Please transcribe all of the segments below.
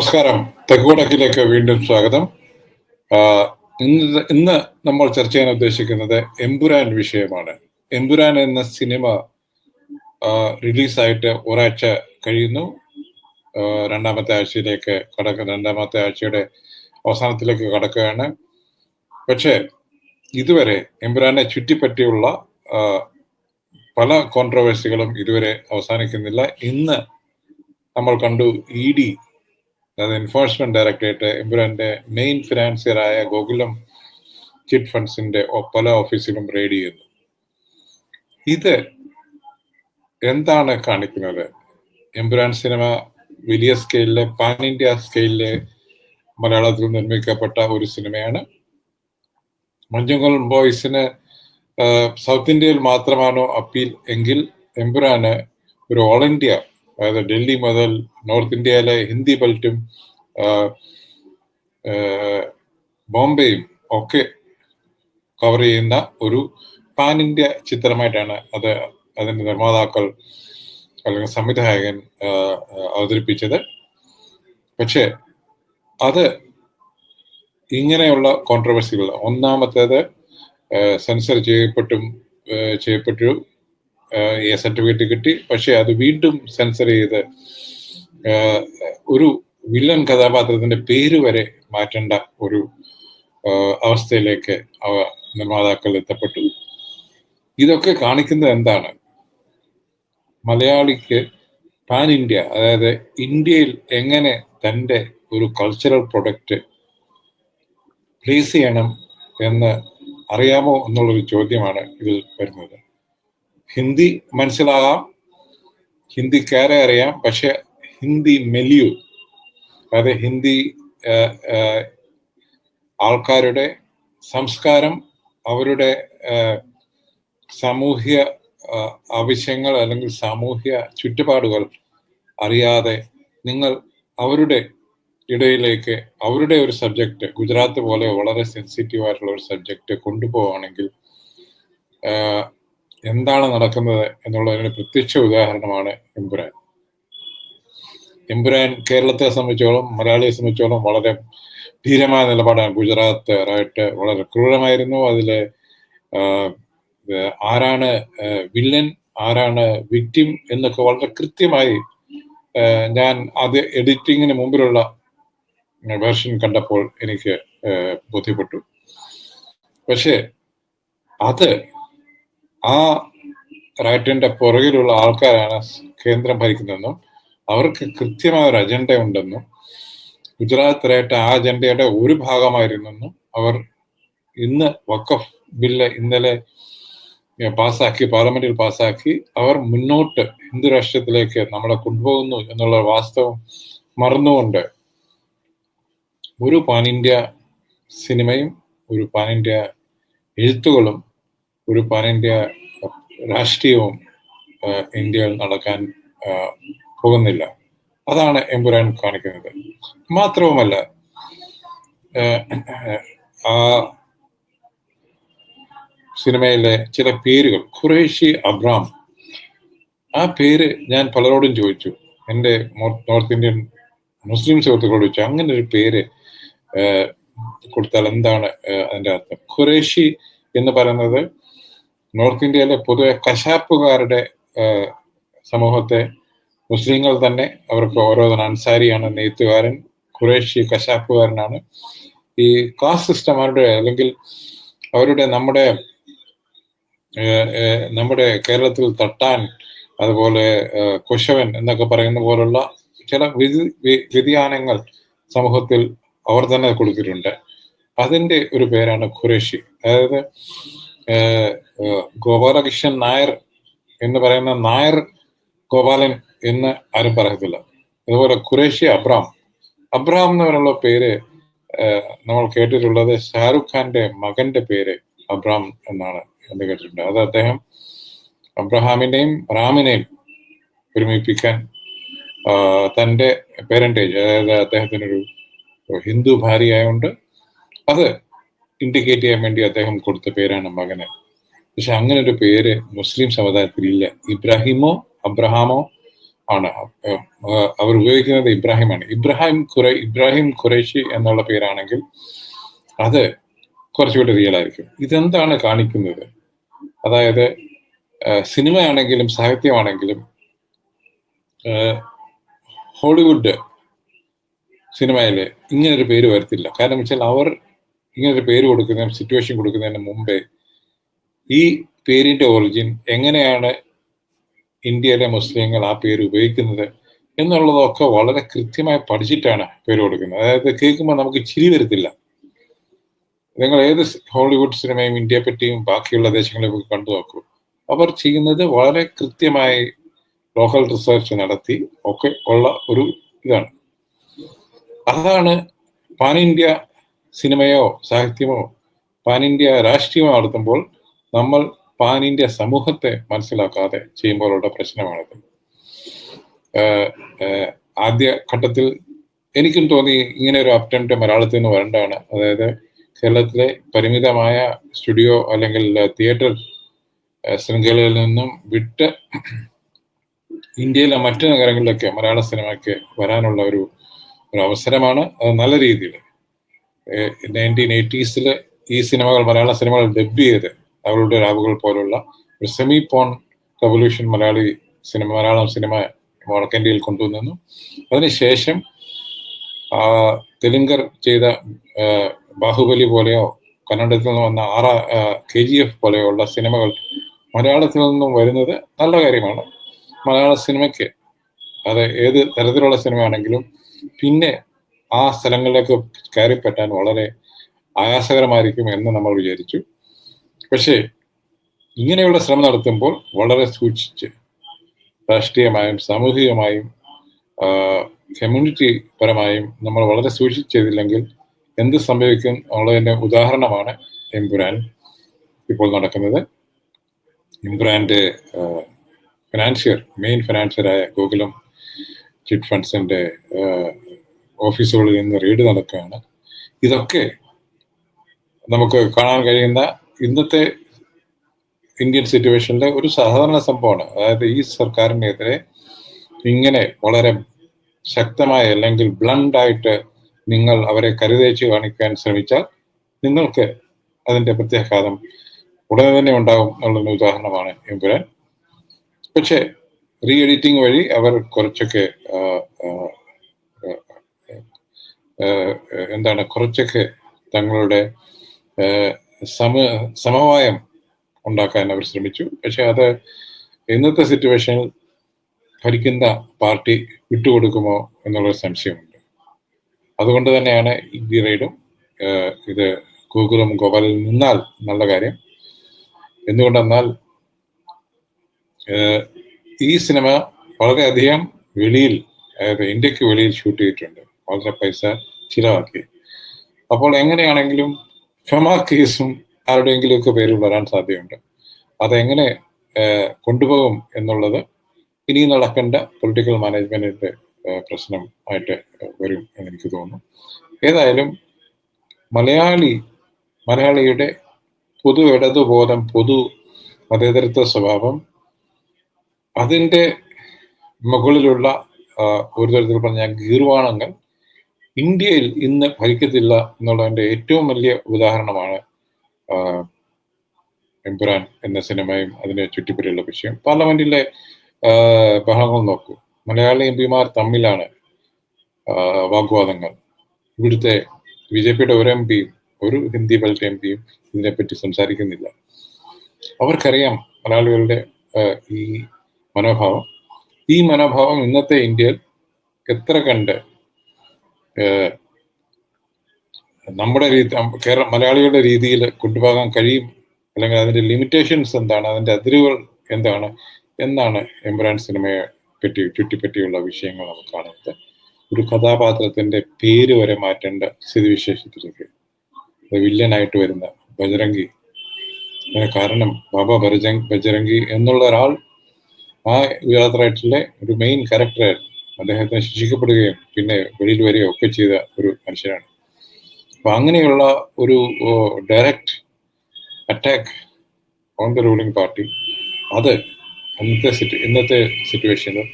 നമസ്കാരം. തെക്കുവടക്കിലേക്ക് വീണ്ടും സ്വാഗതം. ഇന്ന് ഇന്ന് നമ്മൾ ചർച്ച ചെയ്യാൻ ഉദ്ദേശിക്കുന്നത് എമ്പുരാൻ വിഷയമാണ്. എമ്പുരാൻ എന്ന സിനിമ റിലീസായിട്ട് ഒരാഴ്ച കഴിയുന്നു. രണ്ടാമത്തെ ആഴ്ചയിലേക്ക് കടക്ക രണ്ടാമത്തെ ആഴ്ചയുടെ അവസാനത്തിലേക്ക് കടക്കുകയാണ്. പക്ഷേ ഇതുവരെ എമ്പുരാനെ ചുറ്റിപ്പറ്റിയുള്ള പല കോൺട്രവേഴ്സികളും ഇതുവരെ അവസാനിക്കുന്നില്ല. ഇന്ന് നമ്മൾ കണ്ടു ഇ ഡി അതായത് എൻഫോഴ്സ്മെന്റ് ഡയറക്ടറേറ്റ് എമ്പുരാന്റെ മെയിൻ ഫിനാൻസിയറായ ഗോകുലം ചിറ്റ് ഫണ്ട്സിന്റെ പല ഓഫീസിലും റെയ്ഡ് ചെയ്യുന്നു. ഇത് എന്താണ് കാണിക്കുന്നത്? എമ്പുരാൻ സിനിമ വലിയ സ്കെയിലിലെ പാൻ ഇന്ത്യ സ്കെയിലിലെ മലയാളത്തിൽ നിർമ്മിക്കപ്പെട്ട ഒരു സിനിമയാണ്. മഞ്ഞുങ്ങൾ ബോയ്സിന് സൗത്ത് ഇന്ത്യയിൽ മാത്രമാണോ അപ്പീൽ എങ്കിൽ എമ്പുരാന് ഒരു ഓൾ ഇന്ത്യ അതായത് ഡൽഹി മുതൽ നോർത്ത് ഇന്ത്യയിലെ ഹിന്ദി ബെൽറ്റും ബോംബെയും ഒക്കെ കവർ ചെയ്യുന്ന ഒരു പാൻ ഇന്ത്യ ചിത്രമായിട്ടാണ് അത് അതിന്റെ നിർമ്മാതാക്കൾ അല്ലെങ്കിൽ സംവിധായകൻ അവതരിപ്പിച്ചത്. പക്ഷേ അത് ഇങ്ങനെയുള്ള കോൺട്രവേഴ്സികൾ ഒന്നാമത്തേത് സെൻസർ ചെയ്യപ്പെട്ടും ചെയ്യപ്പെട്ടു. എ സർട്ടിഫിക്കറ്റ് കിട്ടി. പക്ഷെ അത് വീണ്ടും സെൻസർ ചെയ്ത് ഒരു വില്ലൻ കഥാപാത്രത്തിന്റെ പേര് വരെ മാറ്റേണ്ട ഒരു അവസ്ഥയിലേക്ക് അവ നിർമ്മാതാക്കൾ എത്തപ്പെട്ടു. ഇതൊക്കെ കാണിക്കുന്നത് എന്താണ്? മലയാളിക്ക് പാൻ ഇന്ത്യ അതായത് ഇന്ത്യയിൽ എങ്ങനെ തന്റെ ഒരു കൾച്ചറൽ പ്രൊഡക്റ്റ് പ്ലേസ് ചെയ്യണം എന്ന് അറിയാമോ എന്നുള്ളൊരു ചോദ്യമാണ് ഇതിൽ വരുന്നത്. ഹിന്ദി മനസ്സിലാകാം ഹിന്ദി കയറി അറിയാം പക്ഷെ ഹിന്ദി മെലിയു. അതായത് ഹിന്ദി ആൾക്കാരുടെ സംസ്കാരം അവരുടെ സാമൂഹ്യ ആവശ്യങ്ങൾ അല്ലെങ്കിൽ സാമൂഹ്യ ചുറ്റുപാടുകൾ അറിയാതെ നിങ്ങൾ അവരുടെ ഇടയിലേക്ക് അവരുടെ ഒരു സബ്ജക്റ്റ് ഗുജറാത്ത് പോലെ വളരെ സെൻസിറ്റീവ് ആയിട്ടുള്ള ഒരു സബ്ജക്റ്റ് കൊണ്ടുപോവുകയാണെങ്കിൽ എന്താണ് നടക്കുന്നത് എന്നുള്ളതിന് പ്രത്യക്ഷ ഉദാഹരണമാണ് എമ്പുരാൻ. എമ്പുരാൻ കേരളത്തെ സംബന്ധിച്ചോളം മലയാളിയെ സംബന്ധിച്ചോളം വളരെ ധീരമായ നിലപാടാണ്. ഗുജറാത്ത് റൈറ്റ് വളരെ ക്രൂരമായിരുന്നു. അതിൽ ആരാണ് വില്ലൻ ആരാണ് വിക്ടിം എന്നൊക്കെ വളരെ കൃത്യമായി ഞാൻ അത് എഡിറ്റിങ്ങിന് മുമ്പിലുള്ള വേർഷൻ കണ്ടപ്പോൾ എനിക്ക് ബോധ്യപ്പെട്ടു. പക്ഷേ അത് ആ റൈറ്റിന്റെ പുറകിലുള്ള ആൾക്കാരാണ് കേന്ദ്രം ഭരിക്കുന്നതെന്നും അവർക്ക് കൃത്യമായ ഒരു അജണ്ട ഉണ്ടെന്നും ഗുജറാത്ത് റൈറ്റ് ആ അജണ്ടയുടെ ഒരു ഭാഗമായിരുന്നെന്നും അവർ ഇന്ന് വക്കഫ് ബില്ല് ഇന്നലെ പാസ്സാക്കി പാർലമെന്റിൽ പാസ്സാക്കി അവർ മുന്നോട്ട് ഹിന്ദു രാഷ്ട്രത്തിലേക്ക് നമ്മളെ കൊണ്ടുപോകുന്നു എന്നുള്ള വാസ്തവം മറന്നുകൊണ്ട് ഒരു പാൻ ഇന്ത്യ സിനിമയും ഒരു പാൻ ഇന്ത്യ എഴുത്തുകളും ഒരു പാൻ ഇന്ത്യ രാഷ്ട്രീയവും ഇന്ത്യയിൽ നടക്കാൻ പോകുന്നില്ല. അതാണ് എമ്പുരാൻ കാണിക്കുന്നത്. മാത്രവുമല്ല ആ സിനിമയിലെ ചില പേരുകൾ ഖുറേഷി അബ്രാം ആ പേര് ഞാൻ പലരോടും ചോദിച്ചു. എന്റെ നോർത്ത് ഇന്ത്യൻ മുസ്ലിം സുഹൃത്തുക്കളോട് ചോദിച്ചു. അങ്ങനെ ഒരു പേര് കൊടുത്താൽ എന്താണ് അതിന്റെ അർത്ഥം? ഖുറേഷി എന്ന് പറയുന്നത് നോർത്ത് ഇന്ത്യയിലെ പൊതുവെ കശാപ്പുകാരുടെ സമൂഹത്തെ മുസ്ലിങ്ങൾ തന്നെ അവർക്ക് ഓരോന്നിനും അൻസാരിയാണ് നെയ്ത്തുകാരൻ ഖുറേഷി കശാപ്പുകാരനാണ്. ഈ കാസ്റ്റ് സിസ്റ്റം അവരുടെ അല്ലെങ്കിൽ അവരുടെ നമ്മുടെ നമ്മുടെ കേരളത്തിൽ തട്ടാൻ അതുപോലെ കുശവൻ എന്നൊക്കെ പറയുന്ന പോലുള്ള ചില വിധി വ്യതിയാനങ്ങൾ സമൂഹത്തിൽ അവർ തന്നെ കൊടുത്തിട്ടുണ്ട്. അതിന്റെ ഒരു പേരാണ് ഖുറേഷി. അതായത് ഗോപാലകൃഷ്ണൻ നായർ എന്ന് പറയുന്ന നായർ ഗോപാലൻ എന്ന് ആരും പറയത്തില്ല. അതുപോലെ ഖുറേഷി അബ്രാം. അബ്രാം എന്ന് പറയുന്ന പേര് നമ്മൾ കേട്ടിട്ടുള്ളത് ഷാറുഖ് ഖാന്റെ മകന്റെ പേര് അബ്രാം എന്നാണ് എന്ന് കേട്ടിട്ടുണ്ട്. അത് അദ്ദേഹം അബ്രഹാമിനെയും റാമിനെയും ഒരുമിപ്പിക്കാൻ തന്റെ പേരന്റേജ് അതായത് അദ്ദേഹത്തിനൊരു ഹിന്ദു ഭാര്യയായുണ്ട് അത് ഇൻഡിക്കേറ്റ് ചെയ്യാൻ വേണ്ടി അദ്ദേഹം കൊടുത്ത പേരാണ് മകന്. പക്ഷെ അങ്ങനെ ഒരു പേര് മുസ്ലിം സമുദായത്തിൽ ഇല്ല. ഇബ്രാഹിമോ അബ്രഹാമോ ആണ്. അവർ ഉപയോഗിക്കുന്നത് ഇബ്രാഹിമാണ് ഇബ്രാഹിം ഖുറൈ ഇബ്രാഹിം ഖുറൈഷി എന്നുള്ള പേരാണെങ്കിൽ അത് കുറച്ചുകൂടി റിയൽ ആയിരിക്കും. ഇതെന്താണ് കാണിക്കുന്നത്? അതായത് സിനിമയാണെങ്കിലും സാഹിത്യമാണെങ്കിലും ഹോളിവുഡ് സിനിമയിൽ ഇങ്ങനൊരു പേര് വരത്തില്ല. കാരണം വെച്ചാൽ അവർ ഇങ്ങനൊരു പേര് കൊടുക്കുന്നതിന് സിറ്റുവേഷൻ കൊടുക്കുന്നതിന് മുമ്പേ ഈ പേരിന്റെ ഒറിജിൻ എങ്ങനെയാണ് ഇന്ത്യയിലെ മുസ്ലിങ്ങൾ ആ പേര് ഉപയോഗിക്കുന്നത് എന്നുള്ളതൊക്കെ വളരെ കൃത്യമായി പഠിച്ചിട്ടാണ് പേര് കൊടുക്കുന്നത്. അതായത് കേൾക്കുമ്പോൾ നമുക്ക് ചിരി വരത്തില്ല. നിങ്ങൾ ഏത് ഹോളിവുഡ് സിനിമയും ഇന്ത്യയെ പറ്റിയും ബാക്കിയുള്ള ദേശങ്ങളെ പോയി കണ്ടു നോക്കൂ. അവർ ചെയ്യുന്നത് വളരെ കൃത്യമായി ലോക്കൽ റിസർച്ച് നടത്തി ഒക്കെ ഉള്ള ഒരു ഇതാണ്. അതാണ് പാൻ ഇന്ത്യ സിനിമയോ സാഹിത്യമോ പാൻ ഇന്ത്യ രാഷ്ട്രീയമോ നടത്തുമ്പോൾ നമ്മൾ പാൻ ഇന്ത്യ സമൂഹത്തെ മനസ്സിലാക്കാതെ ചെയ്യുമ്പോഴുള്ള പ്രശ്നമാണിത്. ആദ്യ ഘട്ടത്തിൽ എനിക്കും തോന്നി ഇങ്ങനെ ഒരു അപ്റ്റംപ്റ്റ് മലയാളത്തിൽ നിന്ന് വരേണ്ടതാണ്. അതായത് കേരളത്തിലെ പരിമിതമായ സ്റ്റുഡിയോ അല്ലെങ്കിൽ തിയേറ്റർ ശൃംഖലയിൽ നിന്നും വിട്ട് ഇന്ത്യയിലെ മറ്റു നഗരങ്ങളിലൊക്കെ മലയാള സിനിമയ്ക്ക് വരാനുള്ള ഒരു ഒരു അവസരമാണ് അത് നല്ല രീതിയിൽ. നയന്റീൻ എയ്റ്റീസിൽ ഈ സിനിമകൾ മലയാള സിനിമകൾ ഡബ് ചെയ്ത് അവളുടെ രാവുകൾ പോലുള്ള ഒരു semi porn revolution Malayali cinema Malayalam cinema വടക്കേന്ത്യയിൽ കൊണ്ടുവന്നു അതിനുശേഷം തെലുങ്കർ ചെയ്ത ബാഹുബലി പോലെയോ കന്നഡത്തിൽ നിന്ന് വന്ന ആറ കെ ജി എഫ് പോലെയുള്ള സിനിമകൾ മലയാളത്തിൽ നിന്നും വരുന്നത് നല്ല കാര്യമാണ്. മലയാള സിനിമയ്ക്ക് അത് ഏത് തരത്തിലുള്ള സിനിമയാണെങ്കിലും പിന്നെ ആ സ്ഥലങ്ങളിലേക്ക് കയറിപ്പറ്റാൻ വളരെ ആയാസകരമായിരിക്കും എന്ന് നമ്മൾ വിചാരിച്ചു. പക്ഷേ ഇങ്ങനെയുള്ള ശ്രമം നടത്തുമ്പോൾ വളരെ സൂക്ഷിച്ച് രാഷ്ട്രീയമായും സാമൂഹികമായും കമ്മ്യൂണിറ്റി പരമായും നമ്മൾ വളരെ സൂക്ഷിച്ചതില്ലെങ്കിൽ എന്ത് സംഭവിക്കും എന്നുള്ളതിന്റെ ഉദാഹരണമാണ് എംപുരാൻ ഇപ്പോൾ നടക്കുന്നത്. എംപുരാന്റെ ഫിനാൻഷ്യർ മെയിൻ ഫിനാൻഷ്യറായ ഗോകുലം ചിറ്റ് ഫണ്ട്സിന്റെ ഓഫീസുകളിൽ നിന്ന് റെയ്ഡ് നടക്കുകയാണ്. ഇതൊക്കെ നമുക്ക് കാണാൻ കഴിയുന്ന ഇന്നത്തെ ഇന്ത്യൻ സിറ്റുവേഷനിലെ ഒരു സാധാരണ സംഭവമാണ്. അതായത് ഈ സർക്കാരിനെതിരെ ഇങ്ങനെ വളരെ ശക്തമായ അല്ലെങ്കിൽ ബ്ലണ്ട് ആയിട്ട് നിങ്ങൾ അവരെ കരുതേച്ച് കാണിക്കാൻ ശ്രമിച്ചാൽ നിങ്ങൾക്ക് അതിന്റെ പ്രത്യാഘാതം ഉടനെ തന്നെ ഉണ്ടാകും എന്നുള്ള ഉദാഹരണമാണ് എമ്പുരാൻ പക്ഷേ റീ എഡിറ്റിംഗ് വഴി അവർ കുറച്ചൊക്കെ എന്താണ് കുറച്ചൊക്കെ തങ്ങളുടെ സമ സമവായം ഉണ്ടാക്കാൻ അവർ ശ്രമിച്ചു. പക്ഷെ അത് ഇന്നത്തെ സിറ്റുവേഷനിൽ ഭരിക്കുന്ന പാർട്ടി വിട്ടുകൊടുക്കുമോ എന്നുള്ള സംശയമുണ്ട്. അതുകൊണ്ട് തന്നെയാണ് ഇന്ത്യ ഏഹ്, ഇത് ഗോകുലം ഗോപാലിൽ നിന്നാൽ നല്ല കാര്യം. എന്തുകൊണ്ടെന്നാൽ ഈ സിനിമ വളരെയധികം വെളിയിൽ അതായത് ഇന്ത്യയ്ക്ക് വെളിയിൽ ഷൂട്ട് ചെയ്തിട്ടുണ്ട്. വളരെ പൈസ ചിലവാക്കി. അപ്പോൾ എങ്ങനെയാണെങ്കിലും ഫെമ കേസും ആരുടെയെങ്കിലുമൊക്കെ പേരിൽ വരാൻ സാധ്യതയുണ്ട്. അതെങ്ങനെ കൊണ്ടുപോകും എന്നുള്ളത് ഇനി നടക്കേണ്ട പൊളിറ്റിക്കൽ മാനേജ്മെന്റിന്റെ പ്രശ്നം ആയിട്ട് വരും എന്ന് എനിക്ക് തോന്നുന്നു. ഏതായാലും മലയാളി മലയാളിയുടെ പൊതു ഇടതുബോധം പൊതു മതേതരത്വ സ്വഭാവം അതിന്റെ മുകളിലുള്ള ഒരു തരത്തിൽ പറഞ്ഞ ഗീർവാണങ്ങൾ ഇന്ത്യയിൽ ഇന്ന് ഭരിക്കത്തില്ല എന്നുള്ളതിന്റെ ഏറ്റവും വലിയ ഉദാഹരണമാണ് എംപുരാൻ എന്ന സിനിമയും അതിനെ ചുറ്റിപ്പറ്റിയുള്ള വിഷയം. പാർലമെന്റിലെ ബഹളങ്ങൾ നോക്കൂ. മലയാളി എം പിമാർ തമ്മിലാണ് വാഗ്വാദങ്ങൾ. ഇവിടുത്തെ ബി ജെ പിയുടെ ഒരു എം പിയും ഒരു ഹിന്ദി ബെൽറ്റ് എം പിയും ഇതിനെപ്പറ്റി സംസാരിക്കുന്നില്ല. അവർക്കറിയാം മലയാളികളുടെ ഈ മനോഭാവം. ഈ മനോഭാവം ഇന്നത്തെ ഇന്ത്യയിൽ എത്ര കണ്ട് നമ്മുടെ രീതി കേരള മലയാളികളുടെ രീതിയിൽ കൊണ്ടുപോകാൻ കഴിയും? അല്ലെങ്കിൽ അതിന്റെ ലിമിറ്റേഷൻസ് എന്താണ്? അതിന്റെ അതിരുകൾ എന്താണ്? എന്നാണ് എംബ്രാൻ സിനിമയെ പറ്റി ചുറ്റിപ്പറ്റിയുള്ള വിഷയങ്ങൾ നമുക്ക് കാണുന്നത്. ഒരു കഥാപാത്രത്തിന്റെ പേര് വരെ മാറ്റേണ്ട സ്ഥിതിവിശേഷത്തിലേക്ക് വില്ലനായിട്ട് വരുന്ന ബജരംഗി. കാരണം ബാബ ബജരംഗ് എന്നുള്ള ഒരാൾ ആ ഗുജറാത്ത് ഒരു മെയിൻ ക്യാരക്ടറായിരുന്നു അദ്ദേഹത്തിന് ശിക്ഷിക്കപ്പെടുകയും പിന്നെ വെളിയിൽ വരികയും ഒക്കെ ചെയ്ത ഒരു മനുഷ്യനാണ്. അപ്പൊ അങ്ങനെയുള്ള ഒരു direct attack on the ruling party അത് ഇന്നത്തെ സിറ്റു ഇന്നത്തെ സിറ്റുവേഷനിൽ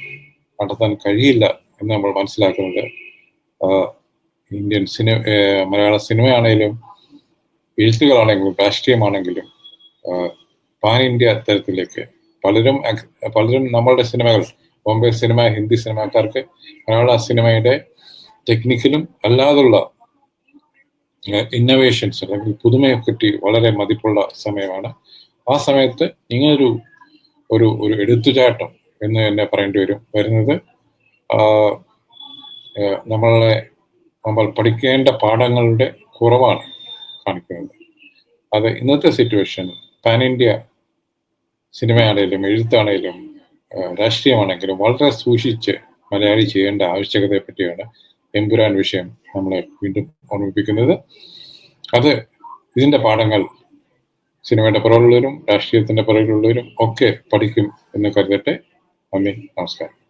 നടത്താൻ കഴിയില്ല എന്ന് നമ്മൾ മനസ്സിലാക്കുന്നത് ഇന്ത്യൻ സിനിമ മലയാള സിനിമയാണെങ്കിലും എഴുത്തുകളാണെങ്കിലും രാഷ്ട്രീയമാണെങ്കിലും പാൻ ഇന്ത്യ തരത്തിലേക്ക് പലരും പലരും നമ്മളുടെ സിനിമകൾ ബോംബെ സിനിമ ഹിന്ദി സിനിമക്കാർക്ക് മലയാള സിനിമയുടെ ടെക്നിക്കലും അല്ലാതുള്ള ഇന്നോവേഷൻസ് അല്ലെങ്കിൽ പുതുമയെ പറ്റി വളരെ മതിപ്പുള്ള സമയമാണ്. ആ സമയത്ത് ഇങ്ങനൊരു ഒരു ഒരു എടുത്തുചാട്ടം എന്ന് തന്നെ പറയേണ്ടി വരും. വരുന്നത് നമ്മളെ നമ്മൾ പഠിക്കേണ്ട പാഠങ്ങളുടെ കുറവാണ് കാണിക്കുന്നത്. അത് ഇന്നത്തെ സിറ്റുവേഷൻ പാൻ ഇന്ത്യ സിനിമയാണേലും എഴുത്താണേലും രാഷ്ട്രീയമാണെങ്കിലും വളരെ സൂക്ഷിച്ച് മലയാളി ചെയ്യേണ്ട ആവശ്യകതയെ പറ്റിയാണ് എമ്പുരാൻ വിഷയം നമ്മളെ വീണ്ടും ഓർമ്മിപ്പിക്കുന്നത്. അത് ഇതിന്റെ പാഠങ്ങൾ സിനിമയുടെ പുറകിലുള്ളവരും രാഷ്ട്രീയത്തിന്റെ പുറകിലുള്ളവരും ഒക്കെ പഠിക്കും എന്ന് കരുതട്ടെ. നന്ദി നമസ്കാരം.